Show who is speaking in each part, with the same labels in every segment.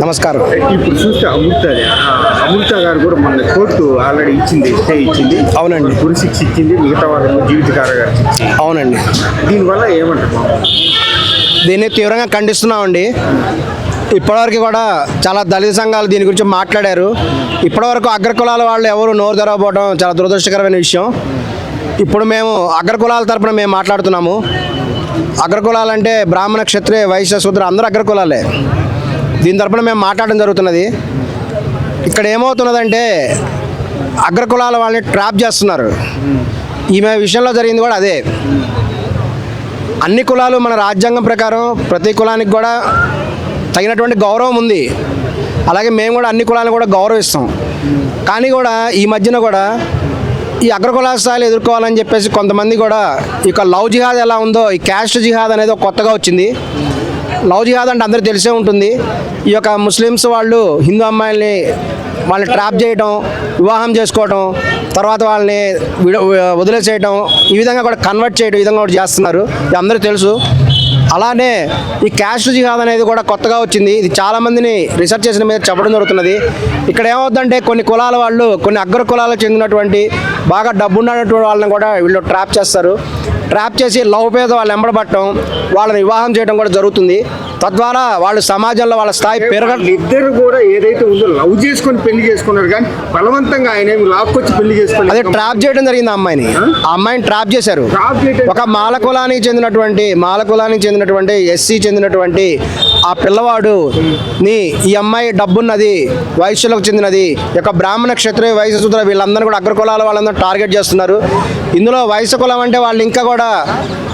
Speaker 1: నమస్కారం.
Speaker 2: ఇప్పుడు చూస్తే అమృత అమృత గారు కూడా మన కోర్టు ఆల్రెడీ ఇచ్చింది స్టే ఇచ్చింది.
Speaker 1: అవునండి.
Speaker 2: గురి శిక్ష ఇచ్చింది మిగతా వాళ్ళకు జీవిత కారాగార శిక్ష ఇచ్చింది.
Speaker 1: అవునండి.
Speaker 2: దీనివల్ల ఏమంటారు?
Speaker 1: దీన్ని తీవ్రంగా ఖండిస్తున్నామండి. ఇప్పటివరకు కూడా చాలా దళిత సంఘాలు దీని గురించి మాట్లాడారు. ఇప్పటివరకు అగ్రకులాల వాళ్ళు ఎవరు నోరు తెరవకపోవడం చాలా దురదృష్టకరమైన విషయం. ఇప్పుడు మేము అగ్రకులాల తరపున మేము మాట్లాడుతున్నాము. అగ్రకులాలు అంటే బ్రాహ్మణ క్షత్రియ వైశ్య శూద్ర అందరూ అగ్రకులాలే. దీని తరపున మేము మాట్లాడడం జరుగుతున్నది. ఇక్కడ ఏమవుతున్నదంటే అగ్రకులాల వాళ్ళని ట్రాప్ చేస్తున్నారు. ఈమె విషయంలో జరిగింది కూడా అదే. అన్ని కులాలు మన రాజ్యాంగం ప్రకారం ప్రతి కులానికి కూడా తగినటువంటి గౌరవం ఉంది. అలాగే మేము కూడా అన్ని కులాలను కూడా గౌరవిస్తాం. కానీ కూడా ఈ మధ్యన కూడా ఈ అగ్రకుల స్థాయిలు ఎదుర్కోవాలని చెప్పేసి కొంతమంది కూడా ఈ యొక్క లవ్ జిహాద్ ఎలా ఉందో ఈ క్యాస్ట్ జిహాద్ అనేది కొత్తగా వచ్చింది. లవ్ జిహాద్ అంటే అందరూ తెలిసే ఉంటుంది. ఈ యొక్క ముస్లిమ్స్ వాళ్ళు హిందూ అమ్మాయిల్ని వాళ్ళని ట్రాప్ చేయడం వివాహం చేసుకోవడం తర్వాత వాళ్ళని విడ- వదిలేసేయడం ఈ విధంగా కూడా కన్వర్ట్ చేయడం ఈ విధంగా కూడా చేస్తున్నారు. ఇది అందరూ తెలుసు. అలానే ఈ క్యాస్ట్ జిహాద్ అనేది కూడా కొత్తగా వచ్చింది. ఇది చాలామందిని రీసెర్చ్ చేసిన మీద చెప్పడం జరుగుతున్నది. ఇక్కడ ఏమవుతుందంటే కొన్ని కులాల వాళ్ళు కొన్ని అగ్ర కులాలకు చెందినటువంటి బాగా డబ్బున్నటువంటి వాళ్ళని కూడా వీళ్ళు ట్రాప్ చేస్తారు. ట్రాప్ చేసి లవ్ పేద వాళ్ళు ఎంబడబట్టడం వాళ్ళని వివాహం చేయడం కూడా జరుగుతుంది. తద్వారా వాళ్ళు సమాజంలో వాళ్ళ స్థాయి పెరగ
Speaker 2: ఇద్దరు కూడా ఏదైతే ఉందో లవ్ చేసుకొని పెళ్ళి చేసుకున్నారు కానీ బలవంతంగా ఆయన ఏమి లాక్కొచ్చి పెళ్ళి
Speaker 1: అదే
Speaker 2: చేసుకోలేదు
Speaker 1: ట్రాప్ చేయడం జరిగింది ఆ అమ్మాయిని. ఆ? అమ్మాయిని ట్రాప్ చేశారు. ఒక మాల కులానికి చెందినటువంటి మాల కులానికి చెందినటువంటి ఎస్సీ చెందినటువంటి ఆ పిల్లవాడు ని ఈ అమ్మాయి డబ్బున్నది వైశ్యులకు చెందినది యొక్క బ్రాహ్మణ క్షత్రియ వైశ్య సూత్ర వీళ్ళందరూ కూడా అగ్రకులాల వాళ్ళందరూ టార్గెట్ చేస్తున్నారు. ఇందులో వైశ్య కులం అంటే వాళ్ళు ఇంకా కూడా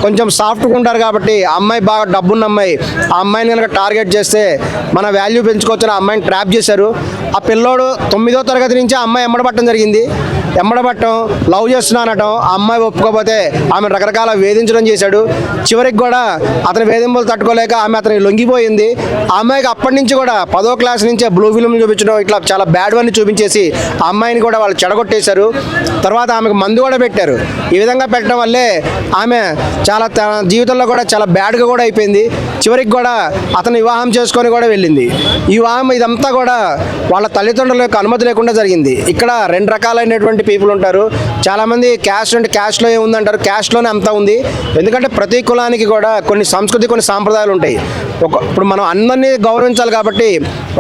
Speaker 1: కొంచెం సాఫ్ట్గా ఉంటారు కాబట్టి అమ్మాయి బాగా డబ్బున్న అమ్మాయి. ఆ అమ్మాయిని కనుక టార్గెట్ చేస్తే మన వాల్యూ పెంచుకోవచ్చు ఆ అమ్మాయిని ట్రాప్ చేశారు. ఆ పిల్లోడు తొమ్మిదో తరగతి నుంచి ఆ అమ్మాయి ఎమ్మడబట్టడం జరిగింది. ఎమ్మడబట్టం లవ్ చేస్తున్నానటం ఆ అమ్మాయి ఒప్పుకోకపోతే ఆమె రకరకాల వేధించడం చేశాడు. చివరికి కూడా అతని వేధింపులు తట్టుకోలేక ఆమె అతని లొంగిపోయింది. ఆ అమ్మాయికి అప్పటి నుంచి కూడా పదో క్లాస్ నుంచే బ్లూ ఫిల్మ్ చూపించడం ఇట్లా చాలా బ్యాడ్ వన్ చూపించేసి ఆ అమ్మాయిని కూడా వాళ్ళు చెడగొట్టేశారు. తర్వాత ఆమెకు మందు కూడా పెట్టారు. ఈ విధంగా పెట్టడం వల్లే ఆమె చాలా తన జీవితంలో కూడా చాలా బ్యాడ్గా కూడా అయిపోయింది. చివరికి కూడా అతను వివాహం చేసుకొని కూడా వెళ్ళింది. ఈ వివాహం ఇదంతా కూడా వాళ్ళ తల్లిదండ్రుల యొక్క అనుమతి లేకుండా జరిగింది. ఇక్కడ రెండు రకాలైనటువంటి పీపుల్ ఉంటారు. చాలామంది క్యాస్ట్ అంటే క్యాస్ట్లో ఏముందంటారు క్యాస్ట్లోనే అంతా ఉంది. ఎందుకంటే ప్రతి కులానికి కూడా కొన్ని సంస్కృతి కొన్ని సాంప్రదాయాలు ఉంటాయి. ఒక ఇప్పుడు మనం అందరినీ గౌరవించాలి కాబట్టి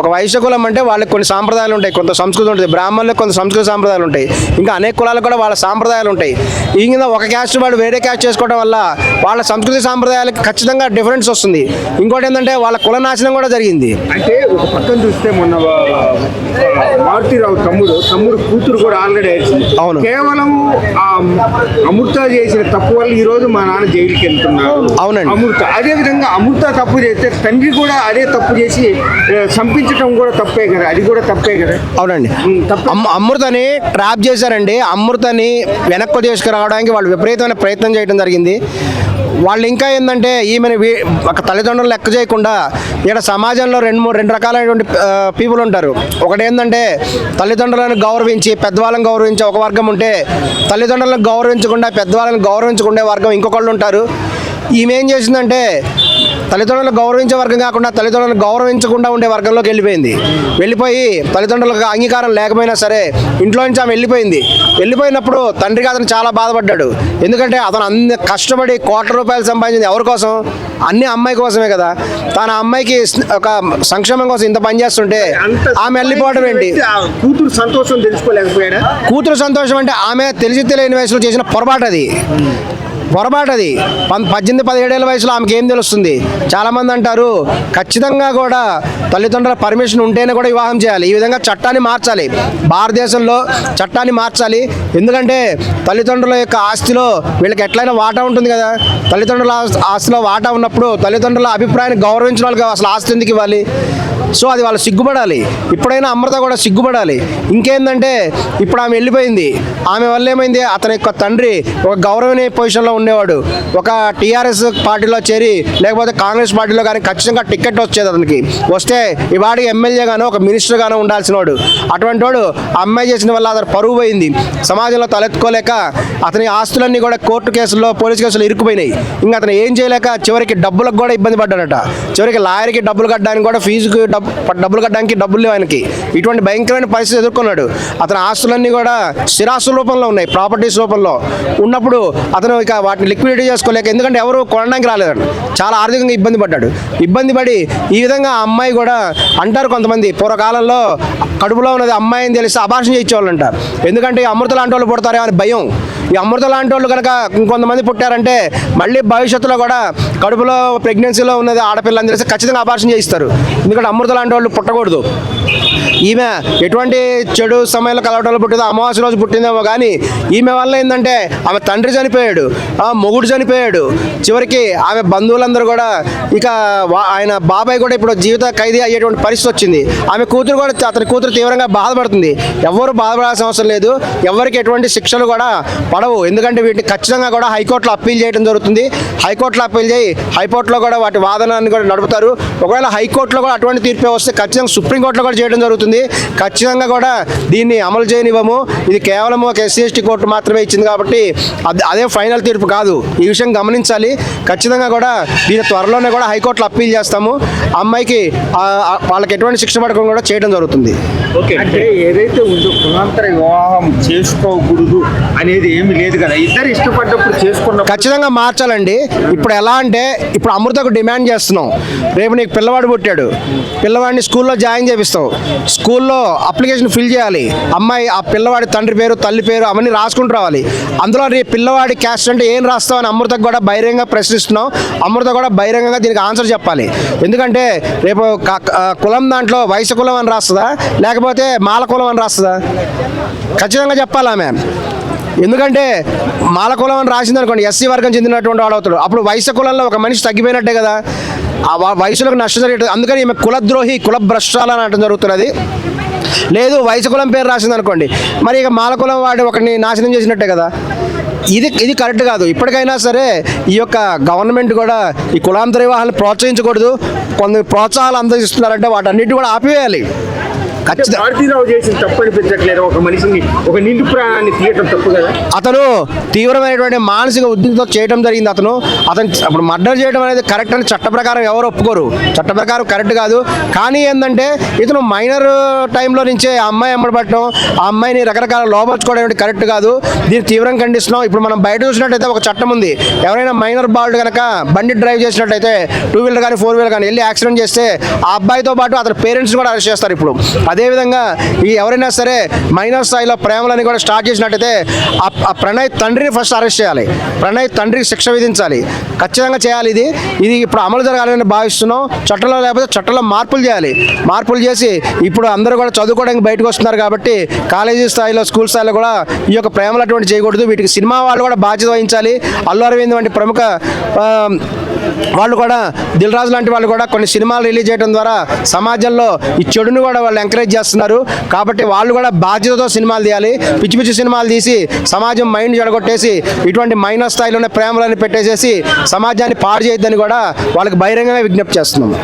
Speaker 1: ఒక వైశ్య కులం అంటే వాళ్ళకి కొన్ని సాంప్రదాయాలు ఉంటాయి కొంత సంస్కృతి ఉంటుంది. బ్రాహ్మణులకు కొంత సంస్కృతి సాంప్రదాయాలు ఉంటాయి. ఇంకా అనేక కులాలకు కూడా వాళ్ళ సాంప్రదాయాలు ఉంటాయి. ఈ కింద ఒక క్యాస్ట్ వాడు వేరే క్యాస్ట్ చేసుకోవడం వల్ల వాళ్ళ సంస్కృతి సాంప్రదాయాలకు ఖచ్చితంగా డిఫరెన్స్ వస్తుంది. ఇంకోటి ఏంటంటే వాళ్ళ కుల నాశనం కూడా జరిగింది.
Speaker 2: అంటే ఒక పక్కన చూస్తే మొన్న మారుతిరావు తమ్ముడు తమ్ముడు కూతురు కూడా ఆల్రెడీ
Speaker 1: అవును.
Speaker 2: కేవలం అమృత చేసిన తప్పు వల్ల ఈ రోజు మా నాన్న జైలుకి వెళ్తున్నారు.
Speaker 1: అవునండి.
Speaker 2: అమృత. అదే విధంగా అమృత తప్పు చేస్తే తండ్రి కూడా అదే తప్పు చేసి ఏ, చంపించటం కూడా తప్పే కదా? అది కూడా తప్పే కదా?
Speaker 1: అవునండి. అమృతని ట్రాప్ చేశారండి. అమృతని వెనక్కు తీసుకురావడానికి వాళ్ళు విపరీతమైన ప్రయత్నం చేయడం జరిగింది. వాళ్ళు ఇంకా ఏంటంటే ఈమెను ఒక తల్లిదండ్రులు లెక్క చేయకుండా ఇక్కడ సమాజంలో రెండు మూడు రెండు రకాలైనటువంటి పీపుల్ ఉంటారు. ఒకటి ఏంటంటే తల్లిదండ్రులను గౌరవించి పెద్దవాళ్ళని గౌరవించే ఒక వర్గం ఉంటే తల్లిదండ్రులను గౌరవించకుండా పెద్దవాళ్ళని గౌరవించకుండా వర్గం ఇంకొకళ్ళు ఉంటారు. ఈమె ఏం చేసిందంటే తల్లిదండ్రులను గౌరవించే వర్గం కాకుండా తల్లిదండ్రులను గౌరవించకుండా ఉండే వర్గంలోకి వెళ్ళిపోయింది. వెళ్ళిపోయి తల్లిదండ్రులకు అంగీకారం లేకపోయినా సరే ఇంట్లో నుంచి ఆమె వెళ్ళిపోయింది. వెళ్ళిపోయినప్పుడు తండ్రికి అతను చాలా బాధపడ్డాడు. ఎందుకంటే అతను అన్ని కష్టపడి కోట్ల రూపాయలు సంపాదించింది ఎవరి కోసం? అన్ని అమ్మాయి కోసమే కదా. తన అమ్మాయికి ఒక సంక్షేమం కోసం ఇంత పని చేస్తుంటే ఆమె వెళ్ళిపోవడం ఏంటి?
Speaker 2: కూతురు సంతోషం తెలుసుకోలేకపోయాడా?
Speaker 1: కూతురు సంతోషం అంటే ఆమె తెలిసి తెలియని వయసులో చేసిన పొరపాటు అది. పొరపాటు అది. పద్దెనిమిది పదిహేడేళ్ళ వయసులో ఆమెకి ఏం తెలుస్తుంది? చాలామంది అంటారు ఖచ్చితంగా కూడా తల్లిదండ్రుల పర్మిషన్ ఉంటేనే కూడా వివాహం చేయాలి. ఈ విధంగా చట్టాన్ని మార్చాలి. భారతదేశంలో చట్టాన్ని మార్చాలి. ఎందుకంటే తల్లిదండ్రుల యొక్క ఆస్తిలో వీళ్ళకి ఎట్లయినా వాటా ఉంటుంది కదా. తల్లిదండ్రుల ఆస్తిలో వాటా ఉన్నప్పుడు తల్లిదండ్రుల అభిప్రాయాన్ని గౌరవించిన వాళ్ళకి అసలు ఆస్తి ఎందుకు ఇవ్వాలి? సో అది వాళ్ళు సిగ్గుపడాలి. ఇప్పుడైనా అమృత కూడా సిగ్గుపడాలి. ఇంకేందంటే ఇప్పుడు ఆమె వెళ్ళిపోయింది. ఆమె వల్ల ఏమైంది? అతని యొక్క తండ్రి ఒక గౌరవనీయ పొజిషన్లో ఉండేవాడు. ఒక టీఆర్ఎస్ పార్టీలో చేరి లేకపోతే కాంగ్రెస్ పార్టీలో కానీ ఖచ్చితంగా టికెట్ వచ్చేది అతనికి. వస్తే ఇవాడికి ఎమ్మెల్యే గానో ఒక మినిస్టర్ గానో ఉండాల్సిన వాడు అటువంటి వాడు అమ్మాయి చేసిన వల్ల అతను పరువు పోయింది. సమాజంలో తలెత్తుకోలేక అతని ఆస్తులన్నీ కూడా కోర్టు కేసుల్లో పోలీస్ కేసులు ఇరుక్కుపోయినాయి. ఇంకా అతను ఏం చేయలేక చివరికి డబ్బులకు కూడా ఇబ్బంది పడ్డాడట. చివరికి లాయర్కి డబ్బులు కట్టడానికి కూడా ఫీజుకి డబ్బు డబ్బులు కట్టడానికి డబ్బులు లేవు ఆయనకి. ఇటువంటి భయంకరమైన పరిస్థితి ఎదుర్కొన్నాడు. అతని ఆస్తులన్నీ కూడా స్థిరాస్తుల రూపంలో ఉన్నాయి ప్రాపర్టీస్ రూపంలో. ఉన్నప్పుడు అతను ఇక వాటిని లిక్విడిటీ చేసుకోలేక ఎందుకంటే ఎవరు కొనడానికి రాలేదండి చాలా ఆర్థికంగా ఇబ్బంది పడ్డాడు. ఇబ్బంది పడి ఈ విధంగా ఆ అమ్మాయి కూడా అంటారు కొంతమంది పూర్వకాలంలో కడుపులో ఉన్నది అమ్మాయి అని తెలిసి అభాషణ చేయించేవాళ్ళు అంటారు ఎందుకంటే ఈ అమృత లాంటి వాళ్ళు పుడతారే అని భయం. ఈ అమృత లాంటి వాళ్ళు కనుక ఇంకొంతమంది పుట్టారంటే మళ్ళీ భవిష్యత్తులో కూడా కడుపులో ప్రెగ్నెన్సీలో ఉన్నది ఆడపిల్ల అని తెలిసి ఖచ్చితంగా అభాషణ చేయిస్తారు. ఎందుకంటే అమృత లాంటి వాళ్ళు పుట్టకూడదు. ఈమె ఎటువంటి చెడు సమయంలో కలవటంలో పుట్టిందో అమావాస్య రోజు పుట్టిందేమో కానీ ఈమె వల్ల ఏంటంటే ఆమె తండ్రి చనిపోయాడు ఆ మొగుడు చనిపోయాడు. చివరికి ఆమె బంధువులందరూ కూడా ఇక వా- ఆయన బాబాయ్ కూడా ఇప్పుడు జీవిత ఖైదీ అయ్యేటువంటి పరిస్థితి వచ్చింది. ఆమె కూతురు కూడా అతని కూతురు తీవ్రంగా బాధపడుతుంది. ఎవరు బాధపడాల్సిన అవసరం లేదు. ఎవరికి ఎటువంటి శిక్షలు కూడా పడవు. ఎందుకంటే వీటిని ఖచ్చితంగా కూడా హైకోర్టులో అప్పీల్ చేయడం జరుగుతుంది. హైకోర్టులో అప్పీల్ చేయి హైకోర్టులో కూడా వాటి వాదనాన్ని కూడా నడుపుతారు. ఒకవేళ హైకోర్టులో కూడా అటువంటి తీర్పే వస్తే ఖచ్చితంగా సుప్రీంకోర్టులో కూడా చేయడం జరుగుతుంది. ఖచ్చితంగా కూడా దీన్ని అమలు చేయనివ్వము. ఇది కేవలం ఒక ఎస్సీ ఎస్టీ కోర్టు మాత్రమే ఇచ్చింది కాబట్టి అది అదే ఫైనల్ తీర్పు కాదు. ఈ విషయం గమనించాలి. ఖచ్చితంగా కూడా దీని త్వరలోనే కూడా హైకోర్టులో అప్పీల్ చేస్తాము. అమ్మాయికి వాళ్ళకి ఎటువంటి శిక్ష పడకుండా కూడా చేయడం జరుగుతుంది.
Speaker 3: ఓకే.
Speaker 2: అంటే ఏదైతే ఉందో కులాంతర వివాహం చేసుకోకూడదు అనేది ఏమీ లేదు కదా. ఇద్దరు ఇష్టపడ్డప్పుడు చేసుకున్న
Speaker 1: ఖచ్చితంగా మార్చాలండి. ఇప్పుడు ఎలా అంటే ఇప్పుడు అమృతకు డిమాండ్ చేస్తున్నాం. రేపు నీకు పిల్లవాడు పుట్టాడు. పిల్లవాడిని స్కూల్లో జాయిన్ చేపిస్తావు స్కూల్లో అప్లికేషన్ ఫిల్ చేయాలి. అమ్మాయి ఆ పిల్లవాడి తండ్రి పేరు తల్లి పేరు అవన్నీ రాసుకుంటూ రావాలి. అందులో నీ పిల్లవాడి క్యాస్ట్ అంటే ఏం రాస్తావు అని అమృతకు కూడా బహిరంగంగా ప్రశ్నిస్తున్నావు అమృత కూడా బహిరంగంగా దీనికి ఆన్సర్ చెప్పాలి. ఎందుకంటే రేపు కులం దాంట్లో వయసు కులం అని రాస్తుందా? లేకపోతే మాల కులం అని రాస్తుందా? ఖచ్చితంగా చెప్పాలి ఆమె. ఎందుకంటే మాల కులం అని రాసింది అనుకోండి ఎస్సీ వర్గం చెందినటువంటి వాడు అవుతాడు. అప్పుడు వయసు కులంలో ఒక మనిషి తగ్గిపోయినట్టే కదా. ఆ వ- వయసులకు నష్టం జరిగే అందుకని ఈమె కులద్రోహి కుల భ్రష్టాలు అని అంటం జరుగుతున్నది. లేదు వయసు కులం పేరు రాసింది అనుకోండి. మరి ఇక మాల కులం వాడు ఒకరిని నాశనం చేసినట్టే కదా. ఇది ఇది కరెక్ట్ కాదు. ఇప్పటికైనా సరే ఈ యొక్క గవర్నమెంట్ కూడా ఈ కులాంతర వివాహాలను ప్రోత్సహించకూడదు. కొన్ని ప్రోత్సాహాలు అందజేస్తున్నారంటే వాటన్నిటి కూడా ఆపివేయాలి. ఖచ్చితంగా.
Speaker 2: భారతీరావు చేసిన తప్పు అనిపించట్లేదు ఒక మనిషిని ఒక నిండు ప్రాణాన్ని తీయటం తప్పు కదా?
Speaker 1: అతను తీవ్రమైనటువంటి మానసిక ఉద్యోగంతో చేయడం జరిగింది అతను. అతను అప్పుడు మర్డర్ చేయడం అనేది కరెక్ట్ అని చట్ట ప్రకారం ఎవరు ఒప్పుకోరు. చట్ట ప్రకారం కరెక్ట్ కాదు. కానీ ఏంటంటే ఇతను మైనర్ టైంలో నుంచే ఆ అమ్మాయి అమ్మడబట్టడం ఆ అమ్మాయిని రకరకాల లోపరుచుకోవడం కరెక్ట్ కాదు. దీన్ని తీవ్రంగా ఖండిస్తున్నాం. ఇప్పుడు మనం బయట చూసినట్టయితే ఒక చట్టం ఉంది. ఎవరైనా మైనర్ బాల్డ్ కనుక బండి డ్రైవ్ చేసినట్టయితే టూ వీలర్ కానీ ఫోర్ వీలర్ కానీ వెళ్ళి యాక్సిడెంట్ చేస్తే ఆ అబ్బాయితో పాటు అతని పేరెంట్స్ కూడా అరెస్ట్ చేస్తారు ఇప్పుడు. అదేవిధంగా ఈ ఎవరైనా సరే మైనర్ స్థాయిలో ప్రేమలని కూడా స్టార్ట్ చేసినట్టయితే ఆ- ప్రణయ్ తండ్రిని ఫస్ట్ అరెస్ట్ చేయాలి. ప్రణయ్ తండ్రికి శిక్ష విధించాలి. ఖచ్చితంగా చేయాలి ఇది. ఇది ఇప్పుడు అమలు జరగాలని భావిస్తున్నాం. చట్టంలో లేకపోతే చట్టంలో మార్పులు చేయాలి. మార్పులు చేసి ఇప్పుడు అందరూ కూడా చదువుకోవడానికి బయటకు వస్తున్నారు కాబట్టి కాలేజీ స్థాయిలో స్కూల్ స్థాయిలో కూడా ఈ యొక్క ప్రేమలు అటువంటి చేయకూడదు. వీటికి సినిమా వాళ్ళు కూడా బాధ్యత వహించాలి. అల్లు అరవింద్ వంటి ప్రముఖ వాళ్ళు కూడా దిల్ రాజు లాంటి వాళ్ళు కూడా కొన్ని సినిమాలు రిలీజ్ చేయడం ద్వారా సమాజంలో ఈ చెడును కూడా వాళ్ళు ఎంకరేజ్ చేస్తున్నారు. కాబట్టి వాళ్ళు కూడా బాధ్యతతో సినిమాలు తీయాలి. పిచ్చి పిచ్చి సినిమాలు తీసి సమాజం మైండ్ జడగొట్టేసి ఇటువంటి మైనస్ స్థాయిలోనే ప్రేమలని పెట్టేసేసి సమాజాన్ని పాడు చేయొద్దని కూడా వాళ్ళకి బహిరంగంగా విజ్ఞప్తి చేస్తున్నాము.